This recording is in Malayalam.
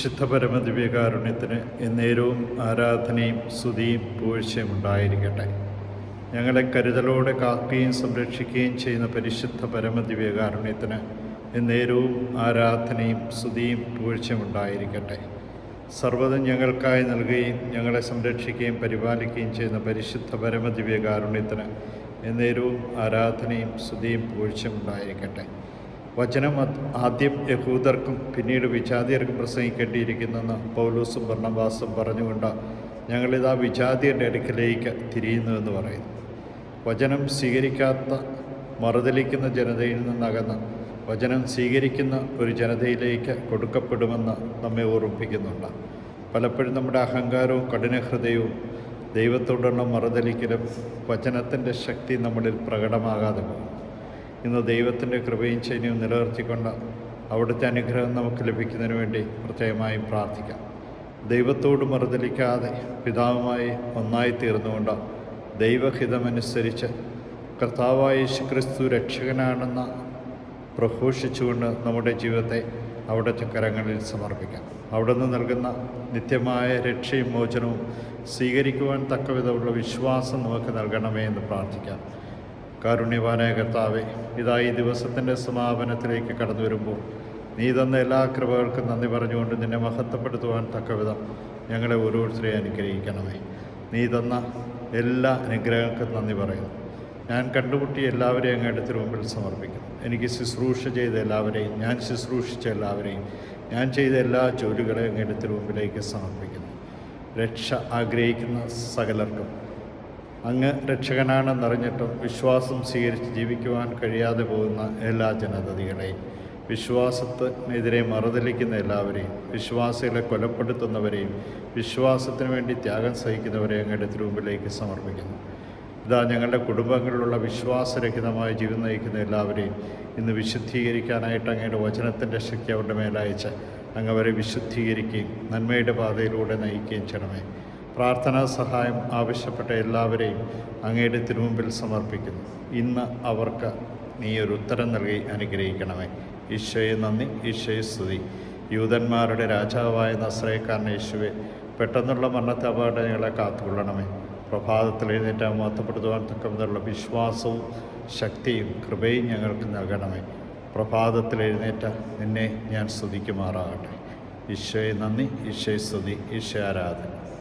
വിശുദ്ധ പരമദിവ്യകാരുണ്യത്തിന് എന്നേരവും ആരാധനയും സ്തുതിയും പൂഴ്ചയും ഉണ്ടായിരിക്കട്ടെ. ഞങ്ങളെ കരുതലോടെ കാക്കുകയും സംരക്ഷിക്കുകയും ചെയ്യുന്ന പരിശുദ്ധ പരമദിവ്യകാരുണ്യത്തിന് എന്നേരവും ആരാധനയും സ്തുതിയും പൂഴ്ചയും ഉണ്ടായിരിക്കട്ടെ. സർവതും ഞങ്ങൾക്കായി നൽകുകയും ഞങ്ങളെ സംരക്ഷിക്കുകയും പരിപാലിക്കുകയും ചെയ്യുന്ന പരിശുദ്ധ പരമദിവ്യകാരുണ്യത്തിന് എന്നേരവും ആരാധനയും സ്തുതിയും പൂഴ്ചയും ഉണ്ടായിരിക്കട്ടെ. വചനം ആദ്യം യഹൂദർക്കും പിന്നീട് വിജാതിയർക്കും പ്രസംഗിക്കേണ്ടിയിരിക്കുന്നെന്ന് പൗലൂസും ഭർണവാസും പറഞ്ഞുകൊണ്ട് ഞങ്ങളിതാ വിജാതിയരുടെ അടുക്കലേക്ക് തിരിയുന്നുവെന്ന് പറയുന്നു. വചനം സ്വീകരിക്കാത്ത മറുതലിക്കുന്ന ജനതയിൽ നിന്നകന്ന് വചനം സ്വീകരിക്കുന്ന ഒരു ജനതയിലേക്ക് കൊടുക്കപ്പെടുമെന്ന് നമ്മെ ഓർമ്മിപ്പിക്കുന്നുണ്ട്. പലപ്പോഴും നമ്മുടെ അഹങ്കാരവും കഠിനഹൃദയവും ദൈവത്തോടുള്ള മറുതലിക്കലും വചനത്തിന്റെ ശക്തി നമ്മളിൽ പ്രകടമാകാതെ പോകും ഇന്ന് ദൈവത്തിന്റെ കൃപയും ചൈനയും നിലനിർത്തിക്കൊണ്ട് അവിടുത്തെ അനുഗ്രഹം നമുക്ക് ലഭിക്കുന്നതിന് വേണ്ടി പ്രത്യേകമായും പ്രാർത്ഥിക്കാം. ദൈവത്തോട് മറുതലിക്കാതെ പിതാവുമായി ഒന്നായി തീർന്നുകൊണ്ട് ദൈവഹിതമനുസരിച്ച് കർത്താവായ യേശുക്രിസ്തു രക്ഷകനാണെന്ന് പ്രഘോഷിച്ചുകൊണ്ട് നമ്മുടെ ജീവിതത്തെ അവിടുത്തെ കരങ്ങളിൽ സമർപ്പിക്കാം. അവിടുന്ന് നൽകുന്ന നിത്യമായ രക്ഷയും മോചനവും സ്വീകരിക്കുവാൻ തക്കവിധമുള്ള വിശ്വാസം നമുക്ക് നൽകണമേ എന്ന് പ്രാർത്ഥിക്കാം. കാരുണ്യവാനായ കർത്താവെ ഇതായി ദിവസത്തിന്റെ സമാപനത്തിലേക്ക് കടന്നു വരുമ്പോൾ നീ തന്ന എല്ലാ കൃപകൾക്കും നന്ദി പറഞ്ഞുകൊണ്ട് നിന്നെ മഹത്വപ്പെടുത്തുവാൻ തക്കവിധം ഞങ്ങളെ ഓരോരുത്തരെയും അനുഗ്രഹിക്കണമേ. നീ തന്ന എല്ലാ അനുഗ്രഹങ്ങൾക്കും നന്ദി പറയുന്നു. ഞാൻ കണ്ടുമുട്ടിയ എല്ലാവരെയും അങ്ങയുടെ തിരുമുമ്പിൽ സമർപ്പിക്കുന്നു. എനിക്ക് ശുശ്രൂഷ ചെയ്ത എല്ലാവരെയും ഞാൻ ശുശ്രൂഷിച്ച എല്ലാവരെയും ഞാൻ ചെയ്ത എല്ലാ ജോലികളെയും അങ്ങയുടെ തിരുമുമ്പിലേക്ക് സമർപ്പിക്കുന്നു. രക്ഷ ആഗ്രഹിക്കുന്ന സകലർക്കും അങ്ങ് രക്ഷകനാണെന്നറിഞ്ഞിട്ടും വിശ്വാസം സ്വീകരിച്ച് ജീവിക്കുവാൻ കഴിയാതെ പോകുന്ന എല്ലാ ജനതകളെയും വിശ്വാസത്തിനെതിരെ മറുതലിക്കുന്ന എല്ലാവരെയും വിശ്വാസികളെ കൊലപ്പെടുത്തുന്നവരെയും വിശ്വാസത്തിന് വേണ്ടി ത്യാഗം സഹിക്കുന്നവരെ അങ്ങയുടെ തിരുമുമ്പിലേക്ക് സമർപ്പിക്കുന്നു. ഇതാ ഞങ്ങളുടെ കുടുംബങ്ങളിലുള്ള വിശ്വാസരഹിതമായ ജീവിതം നയിക്കുന്ന എല്ലാവരെയും ഇന്ന് വിശുദ്ധീകരിക്കാനായിട്ട് അങ്ങയുടെ വചനത്തിന്റെ ശക്തി അവരുടെ മേലയച്ച് അങ്ങ് അവരെ വിശുദ്ധീകരിക്കുകയും നന്മയുടെ പാതയിലൂടെ നയിക്കുകയും ചെയ്യണമേ. പ്രാർത്ഥനാ സഹായം ആവശ്യപ്പെട്ട എല്ലാവരെയും അങ്ങയുടെ തിരുമുമ്പിൽ സമർപ്പിക്കുന്നു. ഇന്ന് അവർക്ക് നീ ഒരു ഉത്തരം നൽകി അനുഗ്രഹിക്കണമേ. ഈശോയെ നന്ദി ഈശോയെ സ്തുതി. യൂതന്മാരുടെ രാജാവായ നസ്രയക്കാരൻ യേശുവെ പെട്ടെന്നുള്ള മരണത്തെ അപകടങ്ങളെ കാത്തുകൊള്ളണമേ. പ്രഭാതത്തിൽ എഴുന്നേറ്റ് മഹത്വപ്പെടുത്തുവാൻ തക്കമുള്ള വിശ്വാസവും ശക്തിയും കൃപയും ഞങ്ങൾക്ക് നൽകണമേ. പ്രഭാതത്തിൽ എഴുന്നേറ്റ നിന്നെ ഞാൻ സ്തുതിക്കുമാറാകട്ടെ. ഈശോയെ നന്ദി ഈശോയെ സ്തുതി ഈശോ ആരാധന.